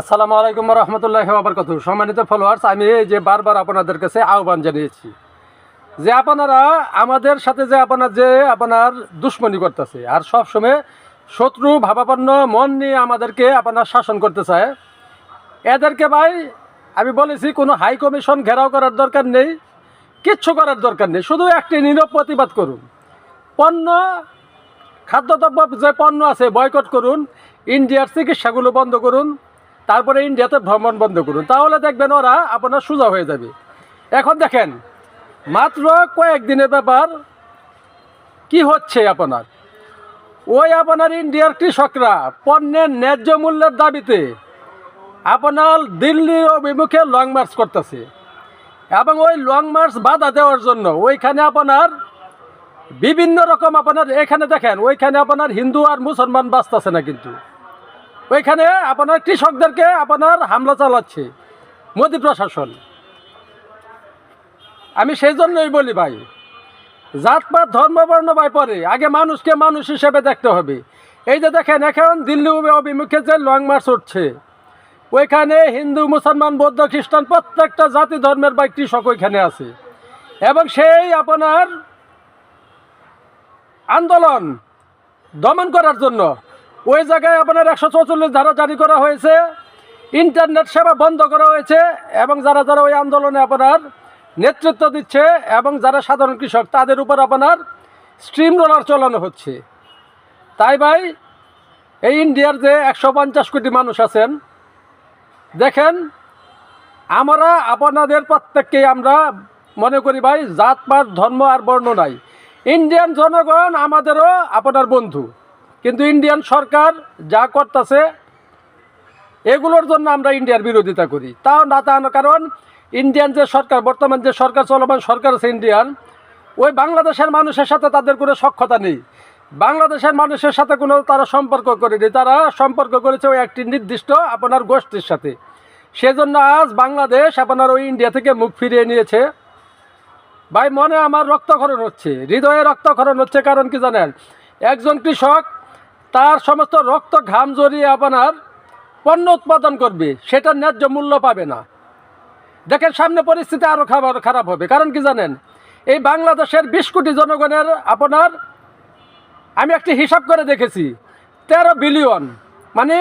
আসসালামু আলাইকুম রহমতুল্লাহ আবরকাত সম্মানিত ফলোয়ার্স আমি এই যে বারবার আপনাদের কাছে আহ্বান জানিয়েছি যে আপনারা আমাদের সাথে যে আপনার যে আপনার দুশ্মনী করতেছে আর সব সময় শত্রু, ভাবাপন্ন, মন নিয়ে আমাদেরকে আপনার শাসন করতে চায়। এদেরকে ভাই, আমি বলেছি কোনো হাই কমিশন ঘেরাও করার দরকার নেই, কিচ্ছু করার দরকার নেই, শুধু একটি নীরব প্রতিবাদ করুন। পণ্য, খাদ্যদ্রব্য যে পণ্য আছে বয়কট করুন ইন্ডিয়ার চিকিৎসাগুলো বন্ধ করুন। তারপরে ইন্ডিয়াতে ভ্রমণ বন্ধ করুন। তাহলে দেখবেন ওরা আপনার সোজা হয়ে যাবে। এখন দেখেন, মাত্র কয়েকদিনের ব্যাপার, কি হচ্ছে আপনার? ওই আপনার ইন্ডিয়ার কৃষকরা পণ্যের ন্যায্য মূল্যের দাবিতে আপনার দিল্লির অভিমুখে লং মার্চ করতেছে। এবং ওই লং মার্চ বাধা দেওয়ার জন্য ওইখানে আপনার বিভিন্ন রকম আপনার, এখানে দেখেন, ওইখানে আপনার হিন্দু আর মুসলমান বাঁচতেছে না কিন্তু। ওইখানে আপনার কৃষকদেরকে আপনার হামলা চালাচ্ছে, মোদী প্রশাসন। আমি সেই জন্যই বলি ভাই জাতপাত ধর্ম বর্ণ ভাই পরে, আগে মানুষকে মানুষ হিসেবে দেখতে হবে। এই যে দেখেন, এখন দিল্লি অভিমুখে যে লং মার্চ উঠছে, ওইখানে হিন্দু, মুসলমান, বৌদ্ধ, খ্রিস্টান প্রত্যেকটা জাতি ধর্মের বা কৃষক ওইখানে আছে। এবং সেই আপনার আন্দোলন দমন করার জন্য ওই জায়গায় আপনার একশো চৌচল্লিশ ধারা জারি করা হয়েছে। ইন্টারনেট সেবা বন্ধ করা হয়েছে এবং যারা যারা ওই আন্দোলনে আপনার নেতৃত্ব দিচ্ছে এবং যারা সাধারণ কৃষক, তাদের উপর আপনার স্ট্রিম রোলার চালানো হচ্ছে। তাই ভাই, এই ইন্ডিয়ার যে একশো পঞ্চাশ কোটি মানুষ আছেন, দেখেন, আমরা আপনাদের প্রত্যেককেই আমরা মনে করি ভাই জাতপাত ধর্ম আর বর্ণ নাই। ইন্ডিয়ান জনগণ আমাদেরও আপনার বন্ধু। কিন্তু ইন্ডিয়ান সরকার যা করতেছে, এগুলোর জন্য আমরা ইন্ডিয়ার বিরোধিতা করি। তাও না তা কারণ ইন্ডিয়ান যে সরকার, বর্তমান যে সরকার, চলমান সরকার আছে ইন্ডিয়ান, ওই বাংলাদেশের মানুষের সাথে তাদের কোনো সক্ষতা নেই। বাংলাদেশের মানুষের সাথে কোনো তারা সম্পর্ক করেনি। তারা সম্পর্ক করেছে ওই একটি নির্দিষ্ট আপনার গোষ্ঠীর সাথে। সেজন্য আজ বাংলাদেশ আপনার ওই ইন্ডিয়া থেকে মুখ ফিরিয়ে নিয়েছে। ভাই, মনে আমার রক্তক্ষরণ হচ্ছে, হৃদয়ে রক্তক্ষরণ হচ্ছে, কারণ কি জানেন? একজন কৃষক তার সমস্ত রক্ত ঘাম জড়িয়ে আপনার পণ্য উৎপাদন করবে, সেটার ন্যায্য মূল্য পাবে না। দেখেন, সামনে পরিস্থিতি আরও খাবার খারাপ হবে। কারণ কি জানেন? এই বাংলাদেশের বিশ কোটি জনগণের আপনার, আমি একটি হিসাব করে দেখেছি, তেরো বিলিয়ন। মানে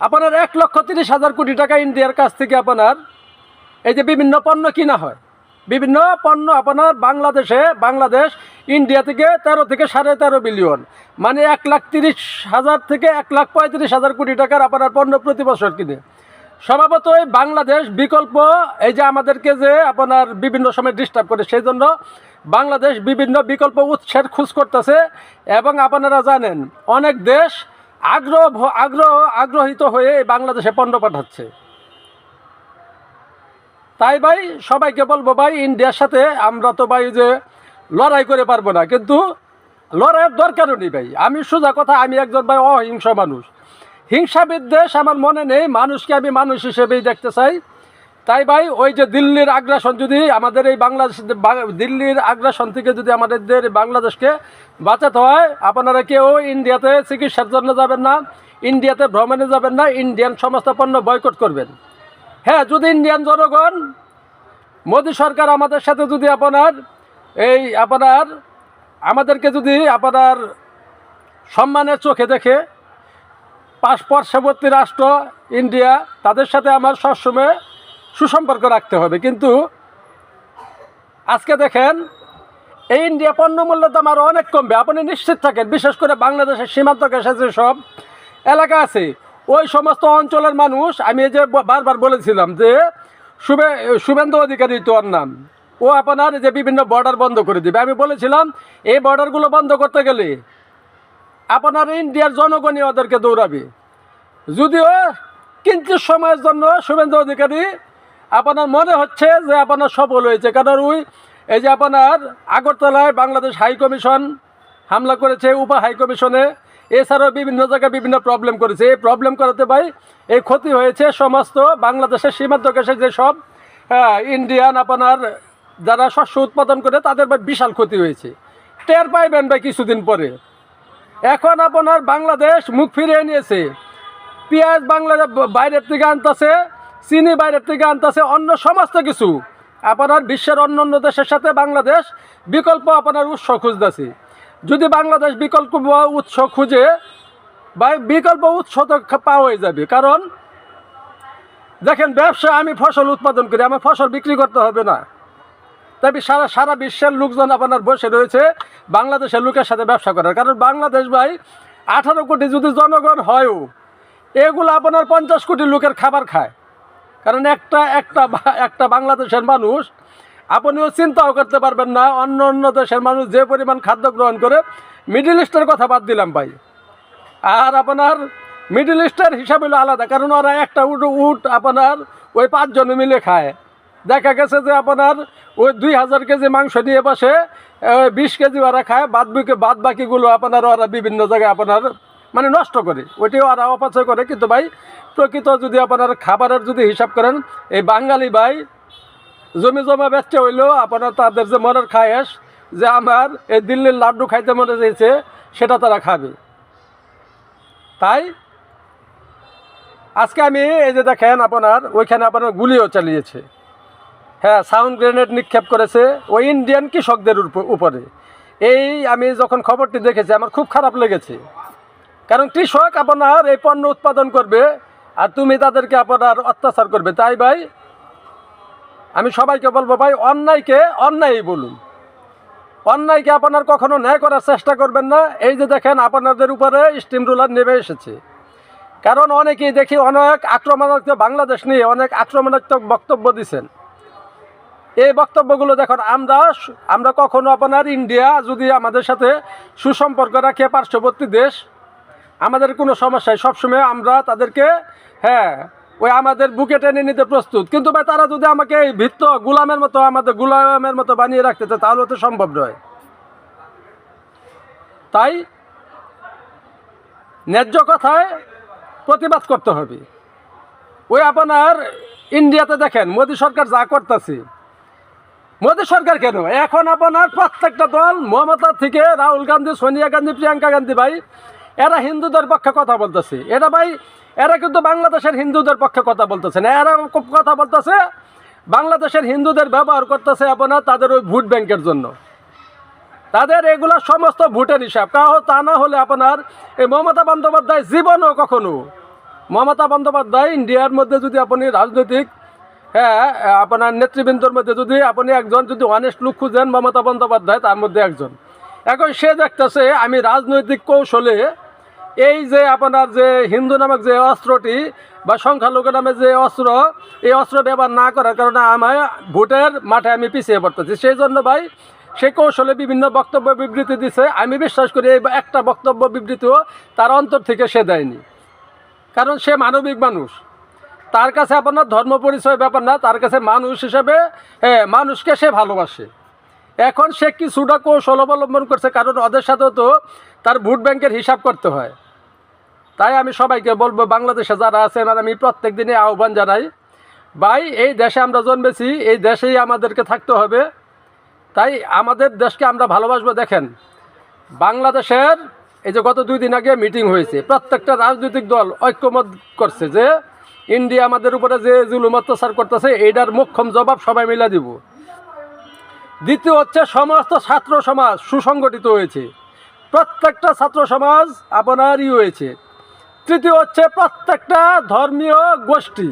আপনার এক লক্ষ তিরিশ হাজার কোটি টাকা ইন্ডিয়ার কাছ থেকে আপনার এই যে বিভিন্ন পণ্য কিনা হয়। বিভিন্ন পণ্য আপনার বাংলাদেশে, বাংলাদেশ, ইন্ডিয়া থেকে তেরো থেকে সাড়ে তেরো বিলিয়ন। মানে এক লাখ তিরিশ হাজার থেকে এক লাখ পঁয়ত্রিশ হাজার কোটি টাকার আপনার পণ্য প্রতি বছর কিনে। স্বভাবতই বাংলাদেশ বিকল্প, এই যে আমাদেরকে যে আপনার বিভিন্ন সময় ডিস্টার্ব করে সেই জন্য বাংলাদেশ বিভিন্ন বিকল্প উৎসের খোঁজ করতেছে। এবং আপনারা জানেন, অনেক দেশ আগ্রহ আগ্রহ, আগ্রহিত হয়ে বাংলাদেশে পণ্য পাঠাচ্ছে। তাই ভাই, সবাইকে বলব ভাই, ইন্ডিয়ার সাথে আমরা তো ভাই যে লড়াই করে পারব না, কিন্তু লড়াইয়ের দরকারও নেই ভাই। আমি সোজা কথা, আমি একজন ভাই অহিংস মানুষ। হিংসা বিদ্বেষ আমার মনে নেই, মানুষকে আমি মানুষ হিসেবেই দেখতে চাই। তাই ভাই, ওই যে দিল্লির আগ্রাসন যদি আমাদের এই বাংলাদেশ দিল্লির আগ্রাসন থেকে যদি আমাদের বাংলাদেশকে বাঁচাতে হয়, আপনারা কেউ ইন্ডিয়াতে চিকিৎসার জন্য যাবেন না, ইন্ডিয়াতে ভ্রমণে যাবেন না, ইন্ডিয়ান সমস্ত পণ্য বয়কট করবেন। হ্যাঁ যদি ইন্ডিয়ান জনগণ, মোদী সরকার আমাদের সাথে যদি আপনার, এই আপনার, আমাদেরকে যদি আপনার সম্মানের চোখে দেখে পার্শ্ববর্তী রাষ্ট্র, ইন্ডিয়া, তাদের সাথে আমার সবসময় সুসম্পর্ক রাখতে হবে। কিন্তু আজকে দেখেন, এই ইন্ডিয়া পণ্য মূল্যের দাম আরও অনেক কমবে। আপনি নিশ্চিত থাকেন, বিশেষ করে বাংলাদেশের সীমান্ত ঘেঁষে যে সব এলাকা আছে ওই সমস্ত অঞ্চলের মানুষ, আমি এই যে বারবার বলেছিলাম যে শুভে, শুভেন্দু অধিকারী তো ওর নাম। ও আপনার যে বিভিন্ন বর্ডার বন্ধ করে দিবে। আমি বলেছিলাম, এই বর্ডারগুলো বন্ধ করতে গেলে আপনার ইন্ডিয়ার জনগণই ওদেরকে দৌড়াবে। যদিও কিন্তু সময়ের জন্য শুভেন্দু অধিকারী, আপনার মনে হচ্ছে যে আপনার সফল হয়েছে। কারণ ওই, এই যে আপনার আগরতলায় বাংলাদেশ হাই কমিশন হামলা করেছে, উপ হাই কমিশনে। এছাড়াও বিভিন্ন জায়গায় বিভিন্ন প্রবলেম করেছে। এই প্রবলেম করাতে ভাই এই ক্ষতি হয়েছে সমস্ত বাংলাদেশের সীমান্ত ঘেঁষে যে সব আহ, ইন্ডিয়ান আপনার যারা শস্য উৎপাদন করে তাদের ভাই বিশাল ক্ষতি হয়েছে। টের পাইবেন ভাই কিছুদিন পরে। এখন আপনার বাংলাদেশ মুখ ফিরিয়ে নিয়েছে। পেঁয়াজ বাংলাদেশ বাইরের থেকে আনতেছে চিনি বাইরের থেকে আনতেছে অন্য সমস্ত কিছু। আপনার বিশ্বের অন্য অন্য দেশের সাথে বাংলাদেশ বিকল্প আপনার উৎস খুঁজতেছে। যদি বাংলাদেশ বিকল্প উৎস খুঁজে বা বিকল্প উৎস তো পাওয়াই যাবে। কারণ, দেখেন, ব্যবসা আমি ফসল উৎপাদন করি, আমার ফসল বিক্রি করতে হবে না। তবে সারা সারা বিশ্বের লোকজন আপনার বসে রয়েছে বাংলাদেশের লোকের সাথে ব্যবসা করার। কারণ বাংলাদেশ, ভাই, আঠারো কোটি যদি জনগণ হয়ও, এগুলো আপনার পঞ্চাশ কোটি লোকের খাবার খায়। কারণ একটা একটা একটা বাংলাদেশের মানুষ আপনিও চিন্তাও করতে পারবেন না। অন্য অন্য দেশের মানুষ যে পরিমাণ খাদ্য গ্রহণ করে মিডিল ইস্টের কথা বাদ দিলাম ভাই। আর আপনার মিডিল ইস্টের হিসাব হলো আলাদা, কারণ ওরা একটা উট উট আপনার ওই পাঁচজনে মিলে খায়। দেখা গেছে যে আপনার ওই দুই হাজার কেজি মাংস নিয়ে বসে বিশ কেজি ওরা খায়, বাদ বাকি বাদ বাকিগুলো আপনার ওরা বিভিন্ন জায়গায় আপনার মানে নষ্ট করে। ওইটিও ওরা অপচয় করে। কিন্তু ভাই, প্রকৃত যদি আপনার খাবারের যদি হিসাব করেন, এই বাঙালি ভাই জমি জমা বেচতে হইলেও আপনার তাদের যে মনের খায়েশ, যে আমার এই দিল্লির লাড্ডু খাইতে মনে চাইছে, সেটা তারা খাবে। তাই আজকে আমি এই যে দেখেন আপনার, ওইখানে আপনার গুলিও চালিয়েছে। হ্যাঁ সাউন্ড গ্রেনেড নিক্ষেপ করেছে ওই ইন্ডিয়ান কৃষকদের উপ- উপরে। এই আমি যখন খবরটি দেখেছি, আমার খুব খারাপ লেগেছে। কারণ কৃষক আপনার এই পণ্য উৎপাদন করবে আর তুমি তাদেরকে আপনার অত্যাচার করবে। তাই ভাই আমি সবাইকে বলব ভাই, অন্যায়কে অন্যায়ই বলুন। অন্যায়কে আপনার কখনো ন্যায় করার চেষ্টা করবেন না। এই যে দেখেন আপনাদের উপরে স্টিম রুলার নেমে এসেছে। কারণ অনেকেই দেখি অনেক আক্রমণাত্মক, বাংলাদেশ নিয়ে অনেক আক্রমণাত্মক বক্তব্য দিচ্ছেন এই বক্তব্যগুলো দেখুন, আমরা আমরা কখনো আপনার ইন্ডিয়া যদি আমাদের সাথে সুসম্পর্ক রাখে, পার্শ্ববর্তী দেশ, আমাদের কোনো সমস্যায় সবসময় আমরা তাদেরকে হ্যাঁ ওই আমাদের বুকে টেনে নিতে প্রস্তুত। কিন্তু ভাই, তারা যদি আমাকে এই ভিত্ত গুলামের মতো, আমাদের গুলামের মতো বানিয়ে রাখতে চায়, তাহলে তো সম্ভব নয়। তাই ন্যায্য কথায় প্রতিবাদ করতে হবে। ওই আপনার ইন্ডিয়াতে দেখেন, মোদী সরকার যা করতেছে। মোদী সরকার কেন? এখন আপনার প্রত্যেকটা দল, মমতা থেকে রাহুল গান্ধী, সোনিয়া গান্ধী, প্রিয়াঙ্কা গান্ধী, ভাই, এরা হিন্দুদের পক্ষে কথা বলতেছে। এরা ভাই এরা কিন্তু বাংলাদেশের হিন্দুদের পক্ষে কথা বলতেছে না। এরা কথা বলতেছে, বাংলাদেশের হিন্দুদের ব্যবহার করতেছে আপনার তাদের ওই ভোট ব্যাংকের জন্য। তাদের এগুলো সমস্ত ভোটের হিসাব। কাহ তা না হলে আপনার এই মমতা বন্দ্যোপাধ্যায় জীবনও কখনো মমতা বন্দ্যোপাধ্যায় ইন্ডিয়ার মধ্যে যদি আপনি রাজনৈতিক হ্যাঁ আপনার নেতৃবৃন্দর মধ্যে যদি আপনি একজন যদি অনেস্ট লোক খুঁজেন মমতা বন্দ্যোপাধ্যায়, তার মধ্যে একজন। এখন সে দেখতেছে আমি রাজনৈতিক কৌশলে এই যে আপনার যে হিন্দু নামক যে অস্ত্রটি বা সংখ্যালঘু নামে যে অস্ত্র, এই অস্ত্র ব্যবহার না করার কারণে আমার ভোটের মাঠে আমি পিছিয়ে পড়তেছি। সেই জন্য ভাই, সে কৌশলে বিভিন্ন বক্তব্য বিবৃতি দিছে। আমি বিশ্বাস করি এই একটা বক্তব্য বিবৃতিও তার অন্তর থেকে সে দেয়নি। কারণ সে মানবিক মানুষ। তার কাছে আপনার ধর্ম পরিচয় ব্যাপার না, তার কাছে মানুষ হিসেবে হ্যাঁ মানুষকে সে ভালোবাসে। এখন সে কিছুটা কৌশল অবলম্বন করছে, কারণ ওদের সাথে তো তার ভোট ব্যাংকের হিসাব করতে হয়। তাই আমি সবাইকে বলব, বাংলাদেশে যারা আছেন আর আমি প্রত্যেক দিনে আহ্বান জানাই, ভাই, এই দেশে আমরা জন্মেছি, এই দেশেই আমাদেরকে থাকতে হবে। তাই আমাদের দেশকে আমরা ভালোবাসবো, দেখেন। বাংলাদেশের এই যে গত দুই দিন আগে মিটিং হয়েছে, প্রত্যেকটা রাজনৈতিক দল ঐক্যমত করছে যে, ইন্ডিয়া আমাদের উপরে যে জুলুম অত্যাচার করতেছে, এইটার মোক্ষম জবাব সবাই মিলে দিব। দ্বিতীয় হচ্ছে সমস্ত ছাত্র সমাজ সুসংগঠিত হয়েছে। প্রত্যেকটা ছাত্র সমাজ আপনারই হয়েছে। তৃতীয় হচ্ছে প্রত্যেকটা ধর্মীয় গোষ্ঠী।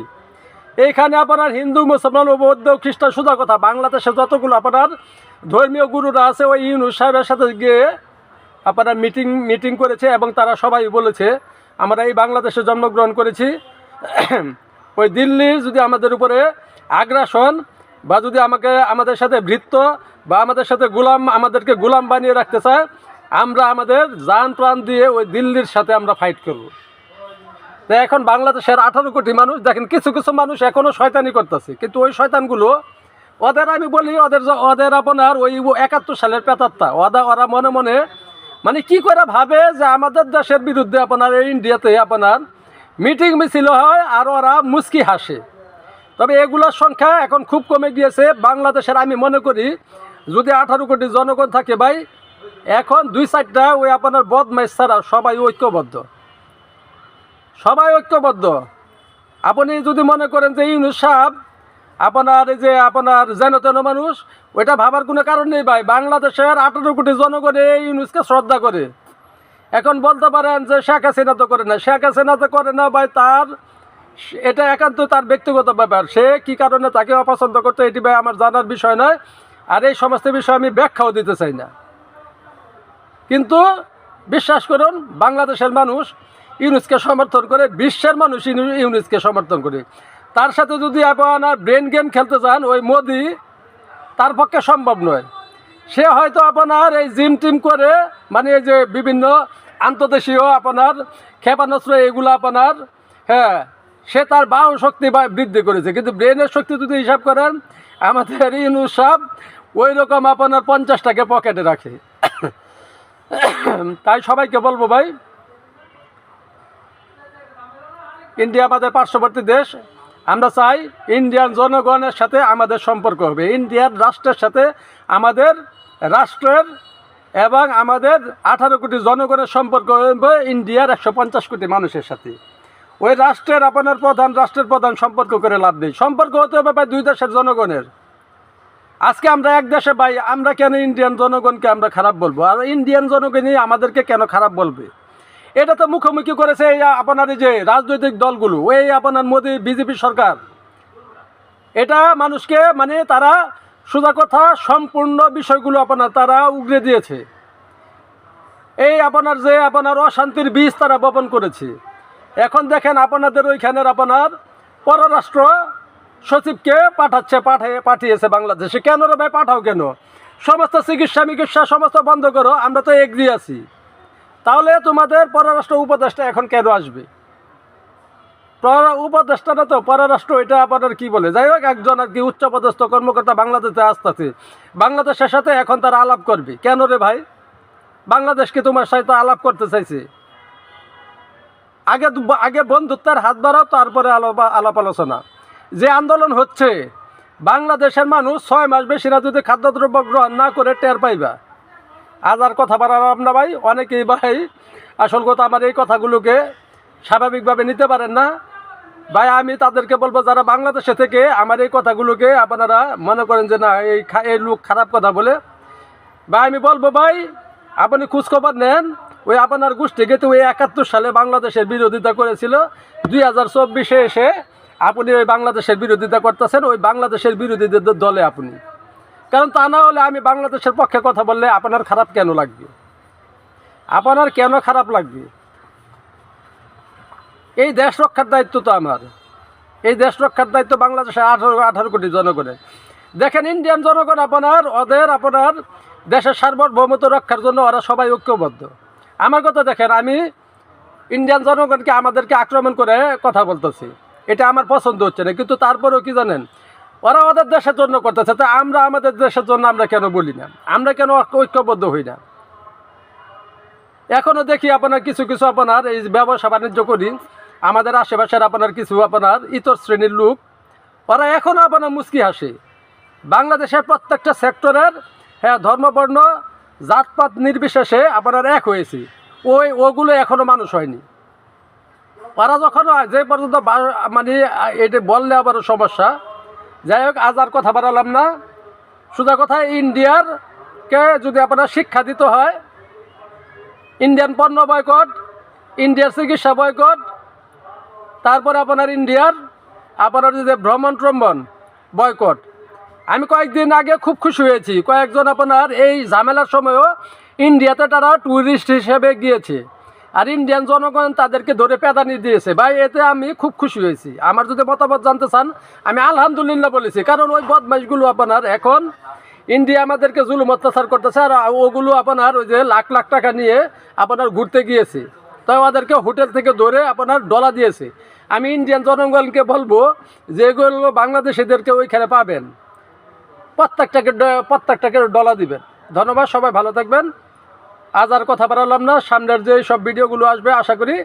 এইখানে আপনার হিন্দু, মুসলমান, বৌদ্ধ, খ্রিস্টান, সোজা কথা বাংলাদেশে যতগুলো আপনার ধর্মীয় গুরুরা আছে, ওই ইউনুস সাহেবের সাথে গিয়ে আপনারা মিটিং মিটিং করেছে এবং তারা সবাই বলেছে, আমরা এই বাংলাদেশে জন্মগ্রহণ করেছি। ওই দিল্লির যদি আমাদের উপরে আগ্রাসন বা যদি আমাকে, আমাদের সাথে ভৃত্য বা আমাদের সাথে গোলাম, আমাদেরকে গোলাম বানিয়ে রাখতে চায়, আমরা আমাদের জান প্রাণ দিয়ে ওই দিল্লির সাথে আমরা ফাইট করব। এখন বাংলাদেশের আঠারো কোটি মানুষ, দেখেন, কিছু কিছু মানুষ এখনও শয়তানি করতেছে। কিন্তু ওই শয়তানগুলো, ওদের আমি বলি, ওদের ওদের আপনার ওই একাত্তর সালের পেতাত্তা ওরা ওরা মনে মনে মানে কি করে ভাবে যে আমাদের দেশের বিরুদ্ধে আপনার এই ইন্ডিয়াতে আপনার মিটিং মিছিল হয় আর ওরা মুস্কি হাসে। তবে এগুলোর সংখ্যা এখন খুব কমে গিয়েছে। বাংলাদেশের আমি মনে করি, যদি আঠারো কোটি জনগণ থাকে ভাই, এখন দুই চারটা ওই আপনার বদমাইশ ছাড়া সবাই ঐক্যবদ্ধ। সবাই ঐক্যবদ্ধ। আপনি যদি মনে করেন যে ইউনুস সাহেব, আপনার এই যে আপনার যেন তেন মানুষ, ওইটা ভাবার কোনো কারণ নেই ভাই। বাংলাদেশের আঠারো কোটি জনগণ এই ইউনুসকে শ্রদ্ধা করে। এখন বলতে পারেন যে শেখ হাসিনা তো করে না শেখ হাসিনা তো করে না ভাই, তার এটা একান্ত তার ব্যক্তিগত ব্যাপার। সে কি কারণে তাকে অপছন্দ করতে, এটি ভাই আমার জানার বিষয় নয়। আর এই সমস্ত বিষয় আমি ব্যাখ্যাও দিতে চাই না। কিন্তু বিশ্বাস করুন, বাংলাদেশের মানুষ ইউনুসকে সমর্থন করে, বিশ্বের মানুষ ইউনু- ইউনুসকে সমর্থন করে। তার সাথে যদি আপনার ব্রেন গেম খেলতে চান, ওই মোদি তার পক্ষে সম্ভব নয়। সে হয়তো আপনার এই জিম টিম করে মানে এই যে বিভিন্ন আন্তদেশীয় আপনার ক্ষেপণাস্ত্র, এগুলো আপনার হ্যাঁ সে তার বাহু শক্তি বা- বৃদ্ধি করেছে। কিন্তু ব্রেনের শক্তি যদি হিসাব করেন, আমাদের ইউনুস সাহেব ওই রকম আপনার পঞ্চাশটাকে পকেটে রাখে। তাই সবাইকে বলব ভাই ইন্ডিয়া আমাদের পার্শ্ববর্তী দেশ। আমরা চাই ইন্ডিয়ান জনগণের সাথে আমাদের সম্পর্ক হবে। ইন্ডিয়ার রাষ্ট্রের সাথে আমাদের রাষ্ট্রের এবং আমাদের আঠারো কোটি জনগণের সম্পর্ক হবে ইন্ডিয়ার একশো পঞ্চাশ কোটি মানুষের সাথে। ওই রাষ্ট্রের আপনার প্রধান, রাষ্ট্রের প্রধান সম্পর্ক করে লাভ নেই। সম্পর্ক হতে হবে ভাই দুই দেশের জনগণের। আজকে আমরা এক দেশে ভাই, আমরা কেন ইন্ডিয়ান জনগণকে আমরা খারাপ বলব? আর ইন্ডিয়ান জনগণই আমাদেরকে কেন খারাপ বলবে? এটা তো মুখোমুখি করেছে এই আপনার এই যে রাজনৈতিক দলগুলো, ওই আপনার মোদী, বিজেপি সরকার। এটা মানুষকে মানে তারা সোজা কথা সম্পূর্ণ বিষয়গুলো আপনার তারা উগড়ে দিয়েছে। এই আপনার যে আপনার অশান্তির বীজ তারা বপন করেছে। এখন দেখেন আপনাদের ওইখানের আপনার পররাষ্ট্র সচিবকে পাঠাচ্ছে পাঠিয়ে পাঠিয়েছে বাংলাদেশে। কেন রে ভাই, পাঠাও কেন? সমস্ত চিকিৎসা মিকিৎসা সমস্ত বন্ধ করো, আমরা তো এগ্রি আছি। তাহলে তোমাদের পররাষ্ট্র উপদেষ্টা এখন কেন আসবে? পর- উপদেষ্টা না তো, পররাষ্ট্র এটা আপনার কি বলে? যাই হোক, একজন আর কি উচ্চপদস্থ কর্মকর্তা বাংলাদেশে আসতেছে। বাংলাদেশের সাথে এখন তারা আলাপ করবে। কেন রে ভাই? বাংলাদেশকে তোমার সাথে আলাপ করতে চাইছে? আগে আগে বন্ধুত্বের হাত বাড়াও, তারপরে আলাপ আলাপ আলোচনা। যে আন্দোলন হচ্ছে, বাংলাদেশের মানুষ ছয় মাস বেশিরা যদি খাদ্যদ্রব্য গ্রহণ না করে টের পাইবা। আজ আর কথা বাড়ালাম না ভাই। অনেকেই ভাই, আসল কথা আমার এই কথাগুলোকে স্বাভাবিকভাবে নিতে পারেন না। ভাই, আমি তাদেরকে বলব, যারা বাংলাদেশে থেকে আমার এই কথাগুলোকে আপনারা মনে করেন যে না, এই এই লোক খারাপ কথা বলে। ভাই, আমি বলব ভাই, আপনি খোঁজখবর নেন। ওই আপনার গোষ্ঠীকে তো ওই একাত্তর সালে বাংলাদেশের বিরোধিতা করেছিল। দুই হাজার চব্বিশে এসে আপনি ওই বাংলাদেশের বিরোধিতা করতেছেন, ওই বাংলাদেশের বিরোধীদের দলে আপনি। কারণ তা না হলে আমি বাংলাদেশের পক্ষে কথা বললে আপনার খারাপ কেন লাগবে? আপনার কেন খারাপ লাগবে? এই দেশ রক্ষার দায়িত্ব তো আমার। এই দেশ রক্ষার দায়িত্ব বাংলাদেশের আঠারো আঠারো কোটি জনগণের। দেখেন ইন্ডিয়ান জনগণ আপনার, ওদের আপনার দেশের সার্বভৌমত্ব রক্ষার জন্য ওরা সবাই ঐক্যবদ্ধ। আমার কথা দেখেন, আমি ইন্ডিয়ান জনগণকে আমাদেরকে আক্রমণ করে কথা বলতেছি। এটা আমার পছন্দ হচ্ছে না, কিন্তু তারপরেও কি জানেন? ওরা ওদের দেশের জন্য করতেছে। তা আমরা আমাদের দেশের জন্য আমরা কেন বলি না? আমরা কেন ঐক্যবদ্ধ হই না? এখনও দেখি আপনার কিছু কিছু আপনার এই ব্যবসা বাণিজ্য করি, আমাদের আশেপাশের আপনার কিছু আপনার ইতর শ্রেণির লোক, ওরা এখনও আপনার মুস্কি হাসে। বাংলাদেশের প্রত্যেকটা সেক্টরের হ্যাঁ ধর্মবর্ণ, জাতপাত নির্বিশেষে আপনার এক হয়েছে। ওই ওগুলো এখনও মানুষ হয়নি। ওরা যখন যে পর্যন্ত মানে এটা বললে আবার সমস্যা। যাই হোক, আজ আর কথা বাড়ালাম না। সোজা কথা, ইন্ডিয়ার কে যদি আপনার শিক্ষা দিতে হয়, ইন্ডিয়ান পণ্য বয়কট, ইন্ডিয়ার চিকিৎসা বয়কট, তারপরে আপনার ইন্ডিয়ার, আপনার যে ভ্রমণ ট্রম্বন বয়কট। আমি কয়েকদিন আগে খুব খুশি হয়েছি, কয়েকজন আপনার এই ঝামেলার সময়ও ইন্ডিয়াতে তারা ট্যুরিস্ট হিসেবে গিয়েছে। আর ইন্ডিয়ান জনগণ তাদেরকে ধরে পেদানি দিয়েছে। ভাই, এতে আমি খুব খুশি হয়েছি। আমার যদি মতামত জানতে চান, আমি আলহামদুলিল্লাহ বলেছি। কারণ ওই বদমাইশগুলো আপনার এখন ইন্ডিয়া আমাদেরকে জুলুম অত্যাচার করতেছে আর ওগুলো আপনার ওই যে লাখ লাখ টাকা নিয়ে আপনার ঘুরতে গিয়েছে। তাই ওদেরকে হোটেল থেকে ধরে আপনার ডলা দিয়েছে। আমি ইন্ডিয়ান জনগণকে বলব যে এগুলো বাংলাদেশিদেরকে ওইখানে পাবেন। প্রত্যেকটাকে প্রত্যেকটাকে ডলা দিবেন। ধন্যবাদ, সবাই ভালো থাকবেন। আজ আর কথা বাড়ালাম না। সামনের যে সব ভিডিওগুলো আসবে, আশা করি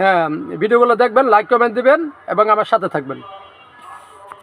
হ্যাঁ ভিডিওগুলো দেখবেন লাইক কমেন্ট দিবেন, এবং আমার সাথে থাকবেন।